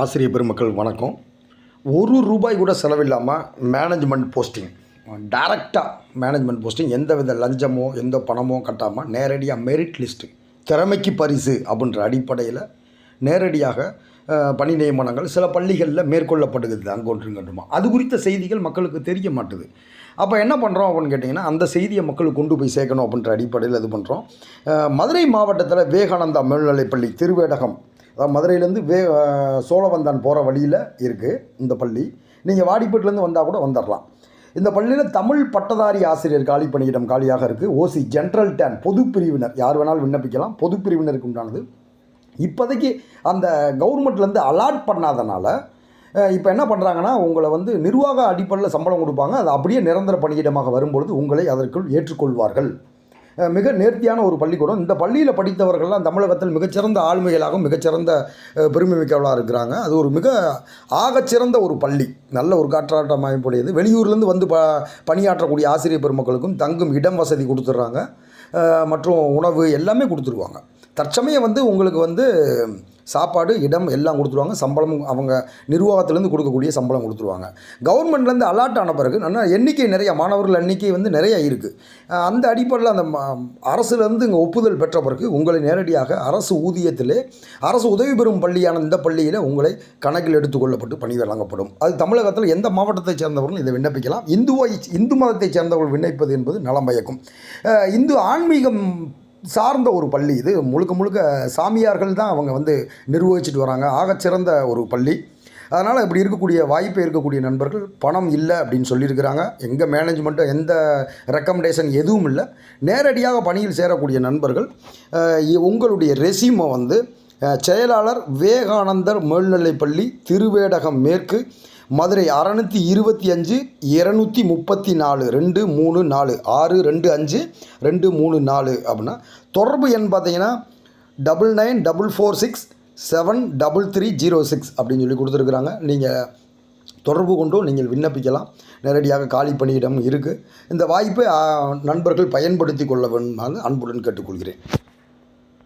ஆசிரியர் பெருமக்கள் வணக்கம். ஒரு ரூபாய் கூட செலவில்லாமல் மேனேஜ்மெண்ட் போஸ்டிங் டைரெக்டாக மேனேஜ்மெண்ட் போஸ்டிங் எந்த வித லஞ்சமோ எந்த பணமோ கட்டாமல் நேரடியாக மெரிட் லிஸ்ட்டு திறமைக்கு பரிசு அப்படின்ற அடிப்படையில் நேரடியாக பணி நியமனங்கள் சில பள்ளிகளில் மேற்கொள்ளப்படுகிறது அங்கொன்றுங்கன்றுமா அது குறித்த செய்திகள் மக்களுக்கு தெரிய மாட்டுது. அப்போ என்ன பண்ணுறோம் அப்படின்னு கேட்டிங்கன்னா அந்த செய்தியை மக்களுக்கு கொண்டு போய் சேர்க்கணும் அப்படின்ற அடிப்படையில் இது பண்ணுறோம் மதுரை மாவட்டத்தில் விவேகானந்தா மேல்நிலைப்பள்ளி திருவேடகம் அதாவது மதுரையிலேருந்து வே சோழவந்தான் போகிற வழியில் இருக்குது இந்த பள்ளி. நீங்கள் வாடிப்பேட்டிலேருந்து வந்தால் கூட வந்துடலாம் இந்த பள்ளியில் தமிழ் பட்டதாரி ஆசிரியர் காலி பணியிடம் காலியாக இருக்குது ஓசி ஜென்ரல் டேன் பொது பிரிவினர். யார் வேணாலும் விண்ணப்பிக்கலாம். பொது பிரிவினருக்கு உண்டானது. இப்போதைக்கு அந்த கவர்மெண்ட்லேருந்து அலாட் பண்ணாதனால இப்போ என்ன பண்ணுறாங்கன்னா உங்களை வந்து நிர்வாக அடிப்படையில் சம்பளம் கொடுப்பாங்க. அது அப்படியே நிரந்தர பணியிடமாக வரும்பொழுது உங்களை அதற்குள் ஏற்றுக்கொள்வார்கள். மிக நேர்த்தியான ஒரு பள்ளிக்கூடம். இந்த பள்ளியில் படித்தவர்கள்லாம் தமிழகத்தில் மிகச்சிறந்த ஆளுமைகளாகவும் மிகச்சிறந்த பெருமை மிக்கவளாக இருக்கிறாங்க. அது ஒரு மிக ஆகச்சிறந்த ஒரு பள்ளி. நல்ல ஒரு காற்றாட்டம் அமைப்புடையது வெளியூர்லேருந்து வந்து ப பணியாற்றக்கூடிய ஆசிரியர் பெருமக்களுக்கும் தங்கும் இடம் வசதி கொடுத்துட்றாங்க. மற்றும் உணவு எல்லாமே கொடுத்துருவாங்க. தற்சமயம் வந்து உங்களுக்கு வந்து சாப்பாடு இடம் எல்லாம் கொடுத்துருவாங்க. சம்பளமும் அவங்க நிர்வாகத்திலேருந்து கொடுக்கக்கூடிய சம்பளம் கொடுத்துருவாங்க. கவர்மெண்ட்லேருந்து அலாட் ஆன பிறகு நல்லா எண்ணிக்கை நிறைய மாணவர்கள் எண்ணிக்கை வந்து நிறைய இருக்குது அந்த அடிப்படையில் அந்த ம- அரசுலேருந்து இங்கே ஒப்புதல் பெற்ற பிறகு உங்களை நேரடியாக அரசு ஊதியத்திலே அரசு உதவி பெறும் பள்ளியான இந்த பள்ளியில் உங்களை கணக்கில் எடுத்துக்கொள்ளப்பட்டு பணி வழங்கப்படும். அது தமிழகத்தில் எந்த மாவட்டத்தைச் சேர்ந்தவர்களும் இதை விண்ணப்பிக்கலாம். இந்துவை இந்து மதத்தைச் சேர்ந்தவர்கள் விண்ணப்பிப்பது என்பது நலம் பயக்கும் இந்து ஆண் ஆன்மீகம் சார்ந்த ஒரு பள்ளி இது. முழுக்க முழுக்க சாமியார்கள் தான் அவங்க வந்து நிர்வகிச்சிட்டு வராங்க. ஆகச்சிறந்த ஒரு பள்ளி. அதனால் இப்படி இருக்கக்கூடிய வாய்ப்பு இருக்கக்கூடிய நண்பர்கள் பணம் இல்லை அப்படின்னு சொல்லியிருக்கிறாங்க. எங்கள் மேனேஜ்மெண்ட்டும் எந்த ரெக்கமெண்டேஷன் எதுவும் இல்லை. நேரடியாக பணியில் சேரக்கூடிய நண்பர்கள் உங்களுடைய ரெசியூமை வந்து செயலாளர் விவேகானந்தர் மேல்நிலைப்பள்ளி திருவேடகம் மேற்கு மதுரை அறநூற்றி இருபத்தி அஞ்சு இரநூத்தி முப்பத்தி நாலு ரெண்டு மூணு நாலு ஆறு ரெண்டு அஞ்சு ரெண்டு மூணு நாலு அப்படின்னா தொடர்பு எண் பார்த்தீங்கன்னா double nine double four six seven double three zero six அப்படின்னு சொல்லி கொடுத்துருக்குறாங்க. நீங்கள் தொடர்பு கொண்டும் நீங்கள் விண்ணப்பிக்கலாம். நேரடியாக காலி பணியிடம் இருக்குது இந்த வாய்ப்பை நண்பர்கள் பயன்படுத்தி கொள்ள வேண்டும் அன்புடன் கேட்டுக்கொள்கிறேன்.